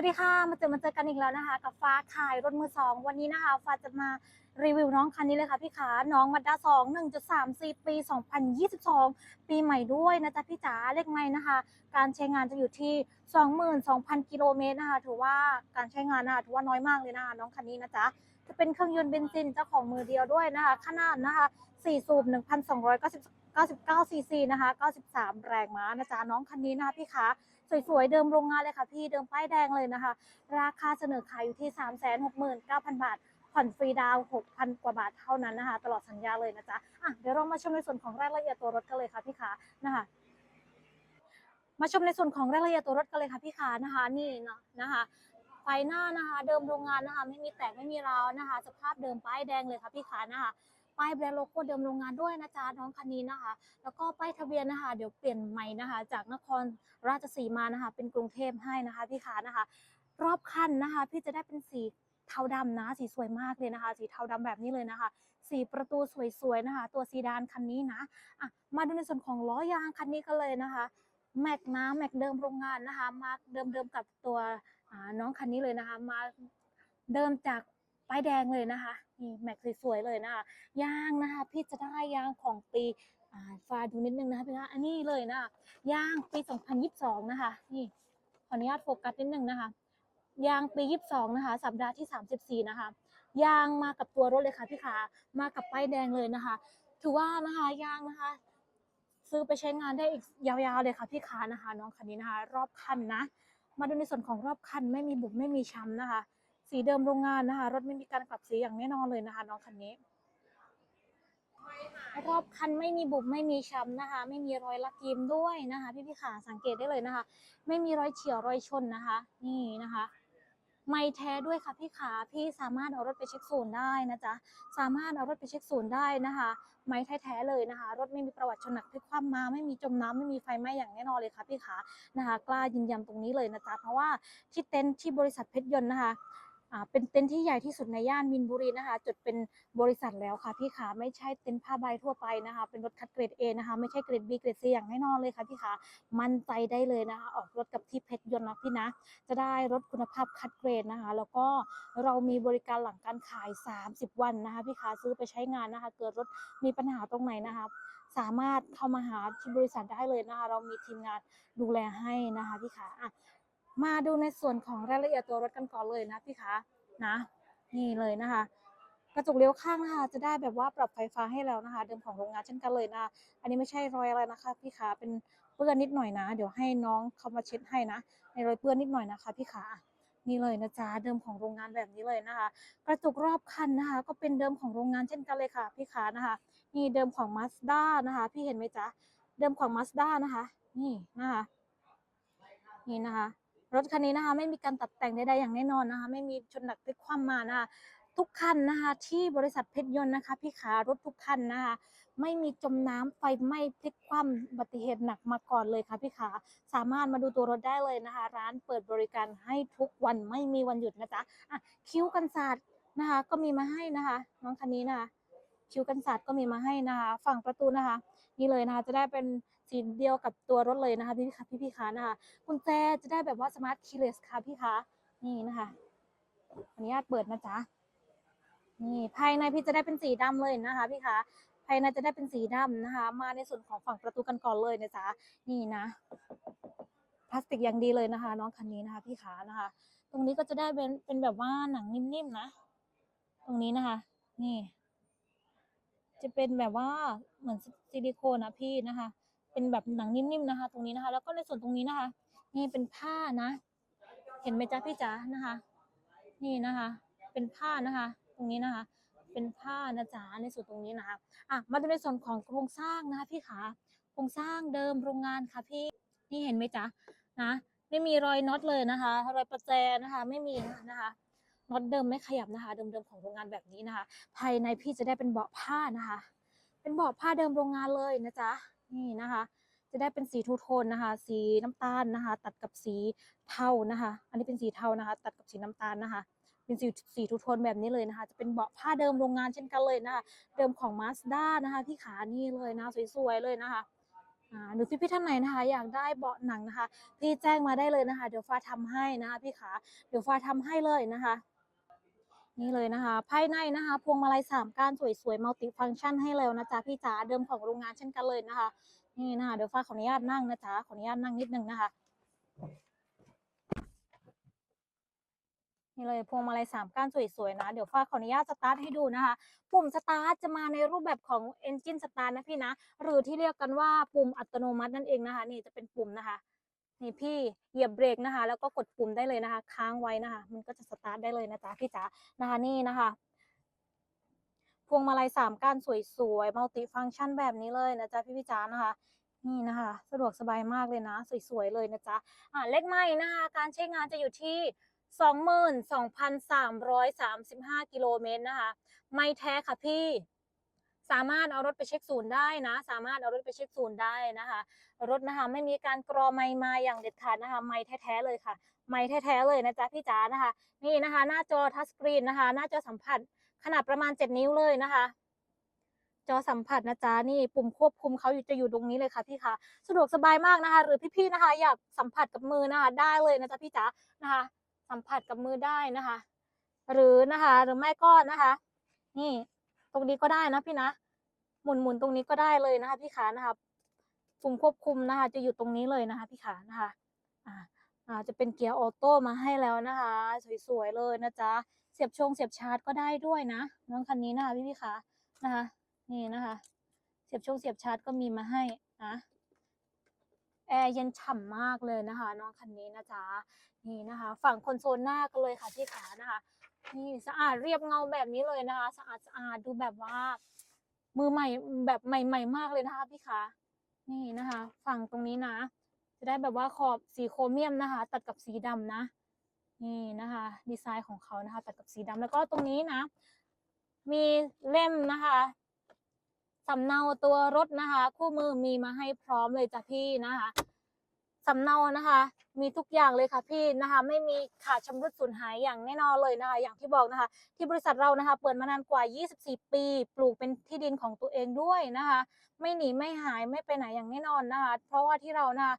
วัสดีค่ะมาเจอมาเจอกันอีกแล้วนะคะ กับฟ้าขายรถมือสองวันนี้นะคะ ฟ้าจะมารีวิวน้องคันนี้เลยค่ะพี่ขาน้องมาด้าสองหนึ่งจุดสามสี่ปีสองพันยี่สิบสองปีใหม่ด้วยนะจ๊ะพี่จ๋าเลขไม่นะคะ การใช้งานจะอยู่ที่สองหมื่นสองพันกิโลเมตรนะคะถือว่าการใช้งานนะคะถือว่าน้อยมากเลยนะคะน้องคันนี้นะจ๊ะจะเป็นเครื่องยนต์เบนซินเจ้าของมือเดียวด้วยนะคะขนาดนะคะ4สูบ1,290 99ซีซีนะคะ 93 แรงม้านะจ๊ะน้องคันนี้นะคะพี่ขา สวยๆ เดิมโรงงานเลยค่ะพี่เดิมป้ายแดงเลยนะคะ ราคาเสนอขายอยู่ที่ 369,000 บาท ผ่อนฟรีดาว 6,000 กว่าบาทเท่านั้นนะคะ ตลอดสัญญาเลยนะจ๊ะอะเดี๋ยวเรามาชมในส่วนของรายละเอียดตัวรถกันเลยค่ะพี่ขานะคะมาชมในส่วนของรายละเอียดตัวรถกันเลยค่ะพี่ขานะคะ นี่เนาะนะคะไฟหน้านะคะ เดิมโรงงานนะคะ ไม่มีแตกไม่มีราวนะคะ สภาพเดิมป้ายแดงเลยค่ะพี่ขานะคะ ป้ายแบรนด์โลโก้เดิมโรงงานด้วยนะจ๊ะน้องคันนี้นะคะ แล้วก็ป้ายทะเบียนนะคะ เดี๋ยวเปลี่ยนใหม่นะคะ จากนครราชสีมานะคะ เป็นกรุงเทพให้นะคะพี่ขานะคะ รอบคันนะคะ พี่จะได้เป็นสีเทาดำนะ สีสวยมากเลยนะคะ สีเทาดำแบบนี้เลยนะคะ สีประตูสวยๆนะคะ ตัวซีดานคันนี้นะอะมาดูในส่วนของล้อยางคันนี้กันเลยนะคะแม็กนะแม็กเดิมโรงงานนะคะ มาเดิมๆกับตัวน้องคันนี้เลยนะคะ มาเดิมจาก ป้ายแดงเลยนะคะนี่แม็กสวยๆเลยนะคะยางนะคะพี่จะได้ยางของปีอ่าฟาดูนิดนึงนะคะพี่คะอันนี้เลยนะคะยางปี 2022 นะคะนี่ขออนุญาตโฟกัสนิดนึงนะคะยางปี 22 นะคะ สัปดาห์ที่ 34 นะคะ ยางมากับตัวรถเลยค่ะพี่ขามากับป้ายแดงเลยนะคะ ถือว่านะคะยางนะคะ ซื้อไปใช้งานได้อีกยาวๆเลยค่ะพี่ขานะคะ น้องคันนี้นะคะ รอบคันนะ มาดูในส่วนของรอบคันไม่มีบุบไม่มีช้ำนะคะ สีเดิมโรงงานนะคะ รถไม่มีการกลับสีอย่างแน่นอนเลยนะคะน้องคันนี้ รอบคันไม่มีบุบไม่มีช้ำนะคะ ไม่มีรอยลักยิ้มด้วยนะคะ พี่พี่ขาสังเกตได้เลยนะคะ ไม่มีรอยเฉียวรอยชนนะคะ นี่นะคะไม่แท้ด้วยค่ะพี่ขาพี่สามารถเอารถไปเช็คศูนย์ได้นะจ๊ะสามารถเอารถไปเช็คศูนย์ได้นะคะ ไม่แท้ๆเลยนะคะ รถไม่มีประวัติชนหนักพลิกคว่ำมาไม่มีจมน้ำไม่มีไฟไหม้อย่างแน่นอนเลยค่ะพี่ขานะคะ กล้ายืนยันตรงนี้เลยนะจ๊ะเพราะว่าที่เต็นท์ที่บริษัทเพชรยนต์นะคะ เป็นเต็นท์ที่ใหญ่ที่สุดในย่านมินบุรีนะคะ จดเป็นบริษัทแล้วค่ะพี่ขาไม่ใช่เต็นท์ผ้าใบทั่วไปนะคะ เป็นรถคัดเกรด A นะคะ ไม่ใช่เกรด B เกรด C อย่างแน่นอนเลยค่ะพี่ขามั่นใจได้เลยนะคะ ออกรถกับที่เพชรยนต์นะพี่นะ จะได้รถคุณภาพคัดเกรดนะคะ แล้วก็เรามีบริการหลังการขาย 30 วันนะคะพี่ขาซื้อไปใช้งานนะคะ เกิดรถมีปัญหาตรงไหนนะคะสามารถเข้ามาหาที่บริษัทได้เลยนะคะ เรามีทีมงานดูแลให้นะคะพี่ขาอะ มาดูในส่วนของรายละเอียดตัวรถกันก่อนเลยนะพี่ขานะ นี่เลยนะคะ กระจกเลี้ยวข้างนะคะจะได้แบบว่าปรับไฟฟ้าให้แล้วนะคะ เดิมของโรงงานเช่นกันเลยนะ อันนี้ไม่ใช่รอยอะไรนะคะ พี่ขาเป็นเปื้อนนิดหน่อยนะ เดี๋ยวให้น้องเขามาเช็ดให้นะ ในรอยเปื้อนนิดหน่อยนะคะ พี่ขานี่เลยนะจ๊ะเดิมของโรงงานแบบนี้เลยนะคะ กระจกรอบคันนะคะ ก็เป็นเดิมของโรงงานเช่นกันเลยค่ะ พี่ขานะคะ นี่เดิมของ Mazda นะคะ พี่เห็นไหมจ๊ะเดิมของ Mazda นะคะ นี่นะคะ นี่นะคะ รถคันนี้นะคะไม่มีการตัดแต่งใดๆอย่างแน่นอนนะคะ ไม่มีชนหนักพลิกคว่ำมานะคะทุกคันนะคะที่บริษัทเพชรยนต์นะคะพี่ขารถทุกคันนะคะไม่มีจมน้ำไฟไหม้พลิกคว่ำอุบัติเหตุหนักมาก่อนเลยค่ะพี่ขาสามารถมาดูตัวรถได้เลยนะคะ ร้านเปิดบริการให้ทุกวันไม่มีวันหยุดนะจ๊ะอะคิ้วกันศาสตร์นะคะ ก็มีมาให้นะคะ น้องคันนี้นะคะคิ้วกันศาสตร์ก็มีมาให้นะคะ ฝั่งประตูนะคะ นี่เลยนะคะ จะได้เป็นสีเดียวกับตัวรถเลยนะคะพี่พี่พี่พี่ขานะคะกุญแจจะได้แบบว่าสมาร์ทคีย์เลสค่ะพี่ขานี่นะคะออนุญาตเปิดนะจ๊ะนี่ภายในพี่จะได้เป็นสีดำเลยนะคะ พี่คะภายในจะได้เป็นสีดำนะคะ มาในส่วนของฝั่งประตูกันก่อนเลยนะจ๊ะนี่นะพลาสติกอย่างดีเลยนะคะ น้องคันนี้นะคะ พี่ขานะคะ ตรงนี้ก็จะได้เป็นเป็นแบบว่าหนังนิ่มๆนะ ตรงนี้นะคะ นี่ จะเป็นแบบว่าเหมือนซิลิโคนนะพี่นะคะ เป็นแบบหนังนิ่มๆนะคะ ตรงนี้นะคะ แล้วก็ในส่วนตรงนี้นะคะ นี่เป็นผ้านะ เห็นไหมจ๊ะพี่จ๋านะคะ นี่นะคะ เป็นผ้านะคะ ตรงนี้นะคะ เป็นผ้านะจ๊ะในส่วนตรงนี้นะคะอะมาดูในส่วนของโครงสร้างนะคะพี่ขาโครงสร้างเดิมโรงงานค่ะพี่นี่เห็นไหมจ๊ะนะไม่มีรอยน็อตเลยนะคะ รอยประแจนะคะ ไม่มีนะคะ น็อตเดิมไม่ขยับนะคะ เดิมๆของโรงงานแบบนี้นะคะ ภายในพี่จะได้เป็นเบาะผ้านะคะ เป็นเบาะผ้าเดิมโรงงานเลยนะจ๊ะนี่นะคะ จะได้เป็นสีทูโทนนะคะ สีน้ำตาลนะคะ ตัดกับสีเทานะคะ อันนี้เป็นสีเทานะคะ ตัดกับสีน้ำตาลนะคะ เป็นสีสีทูโทนแบบนี้เลยนะคะ จะเป็นเบาะผ้าเดิมโรงงานเช่นกันเลยนะคะ เดิมของ Mazda นะคะพี่ขานี่เลยนะสวยๆเลยนะคะหรือพี่พี่ท่านไหนนะคะอยากได้เบาะหนังนะคะ พี่แจ้งมาได้เลยนะคะ เดี๋ยวฟ้าทำให้นะคะ พี่ขาเดี๋ยวฟ้าทำให้เลยนะคะ นี่เลยนะคะ ภายในนะคะพวงมาลัยสามก้านสวยๆมัลติฟังก์ชันให้แล้วนะจ๊ะพี่จ๋าเดิมของโรงงานเช่นกันเลยนะคะ นี่นะคะเดี๋ยวฟ้าขออนุญาตนั่งนะจ๊ะขออนุญาตนั่งนิดนึงนะคะนี่เลยพวงมาลัยสามก้านสวยๆนะ เดี๋ยวฟ้าขออนุญาตสตาร์ทให้ดูนะคะ ปุ่มสตาร์ทจะมาในรูปแบบของ Engine Start นะพี่นะ หรือที่เรียกกันว่าปุ่มอัตโนมัตินั่นเองนะคะ นี่จะเป็นปุ่มนะคะ นี่พี่เหยียบเบรกนะคะ แล้วก็กดปุ่มได้เลยนะคะ ค้างไว้นะคะ มันก็จะสตาร์ทได้เลยนะจ๊ะพี่จ๋านะคะนี่นะคะพวงมาลัยสามก้านสวยๆมัลติฟังก์ชันแบบนี้เลยนะจ๊ะพี่พี่จ๋านะคะนี่นะคะ สะดวกสบายมากเลยนะ สวยๆเลยนะจ๊ะอ่าเลขไม้นะคะการใช้งานจะอยู่ที่22,335กิโลเมตรนะคะ ไม่แท้ค่ะพี่ สามารถเอารถไปเช็คศูนย์ได้นะ สามารถเอารถไปเช็คศูนย์ได้นะคะ รถนะคะไม่มีการกรอไม้มาอย่างเด็ดขาดนะคะ ไม้แท้ๆเลยค่ะ ไม้แท้ๆเลยนะจ๊ะพี่จ๋านะคะ นี่นะคะ หน้าจอทัชสกรีนนะคะ หน้าจอสัมผัสขนาดประมาณ 7 นิ้วเลยนะคะจอสัมผัสนะจ๊ะนี่ปุ่มควบคุมเขาอยู่จะอยู่ตรงนี้เลยค่ะพี่คะสะดวกสบายมากนะคะ หรือพี่ๆนะคะ อยากสัมผัสกับมือนะคะ ได้เลยนะจ๊ะพี่จ๋านะคะ สัมผัสกับมือได้นะคะ หรือนะคะ หรือไม่ก็นะคะ นี่ ตรงนี้ก็ได้นะพี่นะ หมุนหมุนตรงนี้ก็ได้เลยนะคะ พี่ขานะคะปุ่มควบคุมนะคะ จะอยู่ตรงนี้เลยนะคะ พี่ขานะคะ อ่าอ่าจะเป็นเกียร์ออโต้มาให้แล้วนะคะ สวยๆเลยนะจ๊ะเสียบชงเสียบชาร์จก็ได้ด้วยนะน้องคันนี้นะคะพี่พี่ขานะคะ นี่นะคะ เสียบชงเสียบชาร์จก็มีมาให้นะแอร์เย็นฉ่ำมากเลยนะคะ น้องคันนี้นะจ๊ะนี่นะคะ ฝั่งคอนโซลหน้าก็เลยค่ะพี่ขานะคะ นี่สะอาดเรียบเงาแบบนี้เลยนะคะ สะอาดสะอาดดูแบบว่า มือใหม่แบบใหม่ ๆ มากเลยนะคะ พี่ขานี่นะคะ ฝั่งตรงนี้นะ จะได้แบบว่าขอบสีโครเมียมนะคะ ตัดกับสีดำนะ นี่นะคะ ดีไซน์ของเขานะคะ ตัดกับสีดำแล้วก็ตรงนี้นะ มีเล่มนะคะสำเนาตัวรถนะคะ คู่มือมีมาให้พร้อมเลยจ้ะพี่นะคะ สำเนานะคะ มีทุกอย่างเลยค่ะพี่นะคะ ไม่มีขาดชำรุดสูญหายอย่างแน่นอนเลยนะคะ อย่างที่บอกนะคะ ที่บริษัทเรานะคะ เปิดมานานกว่า 24 ปี ปลูกเป็นที่ดินของตัวเองด้วยนะคะ ไม่หนีไม่หายไม่ไปไหนอย่างแน่นอนนะคะ เพราะว่าที่เรานะคะ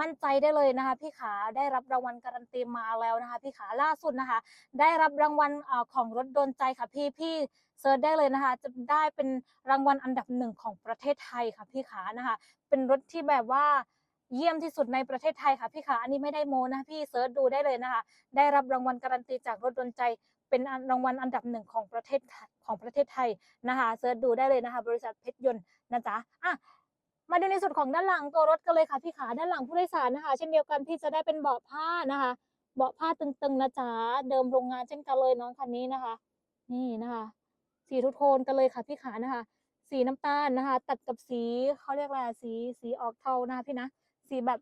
มั่นใจได้เลยนะคะ พี่ขาได้รับรางวัลการันตีมาแล้วนะคะ พี่ขาล่าสุดนะคะ ได้รับรางวัลของรถโดนใจค่ะพี่พี่เซิร์ชได้เลยนะคะ จะได้เป็นรางวัลอันดับหนึ่งของประเทศไทยค่ะพี่ขานะคะ เป็นรถที่แบบว่า เยี่ยมที่สุดในประเทศไทยค่ะพี่ขาอันนี้ไม่ได้โมนะพี่เซิร์ชดูได้เลยนะคะ ได้รับรางวัลการันตีจากรถดนใจเป็นรางวัลอันดับหนึ่งของประเทศของประเทศไทยนะคะเซิร์ชดูได้เลยนะคะ บริษัทเพชรยนต์นะจ๊ะอะมาดูในส่วนของด้านหลังตัวรถกันเลยค่ะพี่ขาด้านหลังผู้โดยสารนะคะ เช่นเดียวกันพี่จะได้เป็นเบาะผ้านะคะ เบาะผ้าตึงๆนะจ๊ะเดิมโรงงานเช่นกันเลยน้องคันนี้นะคะ นี่นะคะสีทุโทนกันเลยค่ะพี่ขานะคะ สีน้ำตาลนะคะ ตัดกับสีเขาเรียกอะไรสีสีออกเทานะคะพี่นะ สีแบบ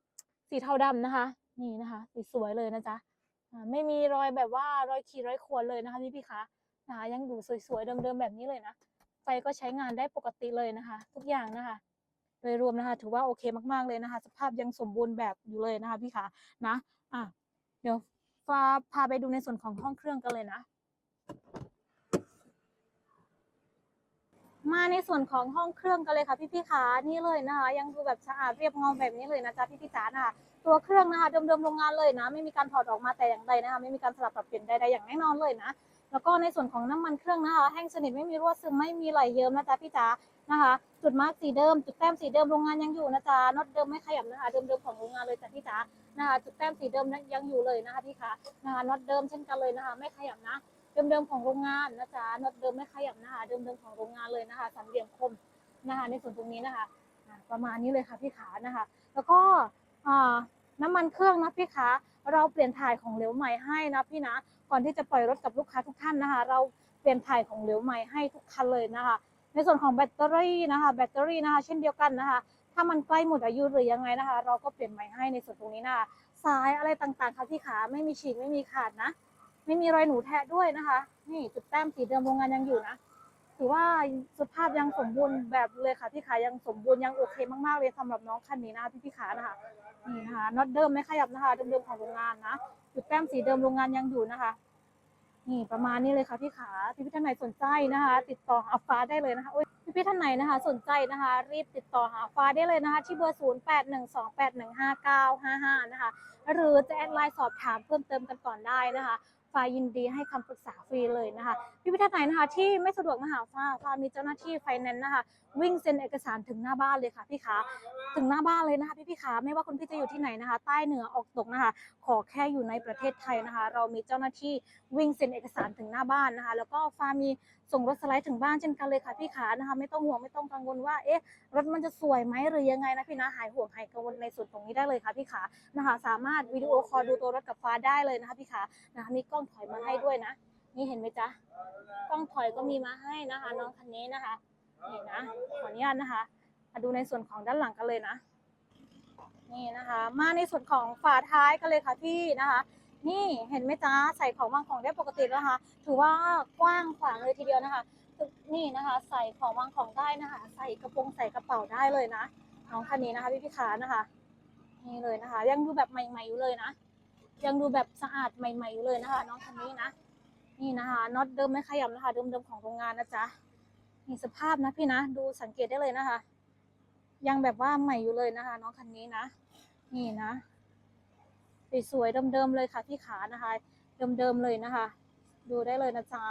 สีเทาดำนะคะ นี่นะคะสีสวยเลยนะจ๊ะไม่มีรอยแบบว่ารอยขีดรอยข่วนเลยนะคะพี่พี่ขานะคะยังอยู่สวยๆเดิมๆแบบนี้เลยนะไฟก็ใช้งานได้ปกติเลยนะคะ ทุกอย่างนะคะ โดยรวมนะคะ ถือว่าโอเคมากๆเลยนะคะ สภาพยังสมบูรณ์แบบอยู่เลยนะคะ พี่ขานะอะเดี๋ยวฟ้าพาไปดูในส่วนของห้องเครื่องกันเลยนะ มาในส่วนของห้องเครื่องกันเลยค่ะพี่พี่ขานี่เลยนะคะ ยังดูแบบสะอาดเรียบเงาแบบนี้เลยนะจ๊ะพี่พี่จ๋านะคะตัวเครื่องนะคะเดิมๆโรงงานเลยนะ ไม่มีการถอดออกมาแต่อย่างใดนะคะ ไม่มีการสลับปรับเปลี่ยนใดๆอย่างแน่นอนเลยนะ แล้วก็ในส่วนของน้ำมันเครื่องนะคะ แห้งสนิทไม่มีรั่วซึมไม่มีไหลเยิ้มนะจ๊ะพี่จ๋านะคะ จุดมาร์กสีเดิม จุดแต้มสีเดิมโรงงานยังอยู่นะจ๊ะน็อตเดิมไม่ขยับนะคะ เดิมๆของโรงงานเลยจ้ะพี่จ๋านะคะ จุดแต้มสีเดิมยังอยู่เลยนะคะพี่คะนะคะน็อตเดิมเช่นกันเลยนะคะ ไม่ขยับนะ เดิมๆของโรงงานนะจ๊ะน็อตเดิมไม่ขยับนะคะเดิมๆของโรงงานเลยนะคะสามเหลี่ยมคมนะคะ ในส่วนตรงนี้นะคะ ประมาณนี้เลยค่ะพี่ขานะคะ แล้วก็น้ำมันเครื่องนะพี่ขาเราเปลี่ยนถ่ายของเหลวใหม่ให้นะพี่นะก่อนที่จะปล่อยรถกับลูกค้าทุกท่านนะคะ เราเปลี่ยนถ่ายของเหลวใหม่ให้ทุกคันเลยนะคะ ในส่วนของแบตเตอรี่นะคะ แบตเตอรี่นะคะ เช่นเดียวกันนะคะ ถ้ามันใกล้หมดอายุหรือยังไงนะคะ เราก็เปลี่ยนใหม่ให้ในส่วนตรงนี้นะคะสายอะไรต่างๆค่ะพี่ขาไม่มีฉีกไม่มีขาดนะ ไม่มีรอยหนูแทะด้วยนะคะ นี่จุดแต้มสีเดิมโรงงานยังอยู่นะถือว่าสภาพยังสมบูรณ์แบบเลยค่ะพี่ขายังสมบูรณ์ยังโอเคมากๆเลยสำหรับน้องคันนี้นะพี่พี่ขานะคะนี่นะคะน็อตเดิมไม่ขยับนะคะเดิมๆของโรงงานนะจุดแต้มสีเดิมโรงงานยังอยู่นะคะนี่ประมาณนี้เลยค่ะพี่ขาพี่พี่ท่านไหนสนใจนะคะ ติดต่ออัฟฟ้าได้เลยนะคะโอ้ยพี่ๆท่านไหนนะคะ สนใจนะคะ รีบติดต่อหาฟ้าได้เลยนะคะ ที่เบอร์ 0812815955 นะคะ หรือจะแอดไลน์สอบถามเพิ่มเติมกันก่อนได้นะคะ ฟ้ายินดีให้คำปรึกษาฟรีเลยนะคะพี่พี่ท่านไหนนะคะ ที่ไม่สะดวกมาหาฟ้าฟ้ามีเจ้าหน้าที่ไฟแนนซ์นะคะ วิ่งเซ็นเอกสารถึงหน้าบ้านเลยค่ะพี่คะถึงหน้าบ้านเลยนะคะพี่พี่คะไม่ว่าคุณพี่จะอยู่ที่ไหนนะคะ ใต้เหนือออกตกนะคะ ขอแค่อยู่ในประเทศไทยนะคะ เรามีเจ้าหน้าที่วิ่งเซ็นเอกสารถึงหน้าบ้านนะคะ แล้วก็ฟ้ามีส่งรถสไลด์ถึงบ้านเช่นกันเลยค่ะพี่ขานะคะ ไม่ต้องห่วงไม่ต้องกังวลว่าเอ๊ะรถมันจะสวยไหมหรือยังไงนะพี่นะหายห่วงหายกังวลในส่วนตรงนี้ได้เลยค่ะพี่ขานะคะ สามารถวิดีโอคอลดูตัวรถกับฟ้าได้เลยนะคะพี่ขานะคะมีกล้องถอยมาให้ด้วยนะ นี่เห็นไหมจ๊ะกล้องถอยก็มีมาให้นะคะ น้องคันนี้นะคะนี่นะขออนุญาตนะคะ มาดูในส่วนของด้านหลังกันเลยนะ นี่นะคะ มาในส่วนของฝาท้ายกันเลยค่ะพี่นะคะ นี่เห็นไหมจ๊ะใส่ของวางของได้ปกติแล้วนะคะถือว่ากว้างขวางเลยทีเดียวนะคะนี่นะคะ ใส่ของวางของได้นะคะ ใส่กระโปรงใส่กระเป๋าได้เลยนะน้องคันนี้นะคะพี่พี่ขานะคะ นี่เลยนะคะ ยังดูแบบใหม่ๆอยู่เลยนะ ยังดูแบบสะอาดใหม่ๆอยู่เลยนะคะ น้องคันนี้นะ นี่นะคะน็อตเดิมไม่ขยับนะคะเดิมๆของโรงงานนะจ๊ะนี่สภาพนะพี่นะดูสังเกตได้เลยนะคะ ยังแบบว่าใหม่อยู่เลยนะคะ น้องคันนี้นะ นี่นะสวยๆเดิมๆเลยค่ะพี่ขานะคะเดิมๆเลยนะคะ ดูได้เลยนะจ๊ะ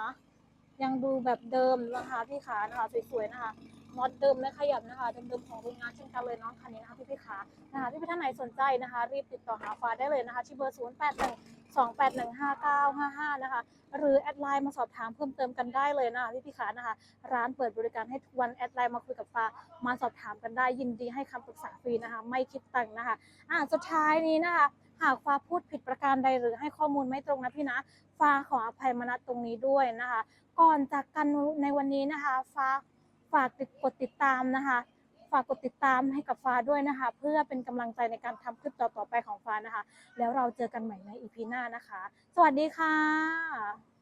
ยังดูแบบเดิมนะคะพี่ขานะคะสวยๆนะคะ น็อตเดิมไม่ขยับนะคะเดิมๆของโรงงานเช่นกันเลยน้องคันนี้นะคะพี่พี่ขานะคะพี่พี่ท่านไหนสนใจนะคะ รีบติดต่อหาฟ้าได้เลยนะคะที่เบอร์ 0 8 1 2 8 1 5 9 5 5 นะคะ หรือแอดไลน์มาสอบถามเพิ่มเติมกันได้เลยนะคะพี่พี่ขานะคะ ร้านเปิดบริการให้ทุกวันแอดไลน์มาคุยกับฟ้ามาสอบถามกันได้ยินดีให้คำปรึกษาฟรีนะคะ ไม่คิดตังค์นะคะอ่าสุดท้ายนี้นะคะหากฟ้าพูดผิดประการใดหรือให้ข้อมูลไม่ตรงนะพี่นะ ฟ้าขออภัยมาณตรงนี้ด้วยนะคะ ก่อนจากกันในวันนี้นะคะ ฟ้า ฝากติดกดติดตามนะคะ ฝากกดติดตามให้กับฟ้าด้วยนะคะ เพื่อเป็นกำลังใจในการทำคลิปต่อๆไปของฟ้านะคะ แล้วเราเจอกันใหม่ในอีพีหน้านะคะ สวัสดีค่ะ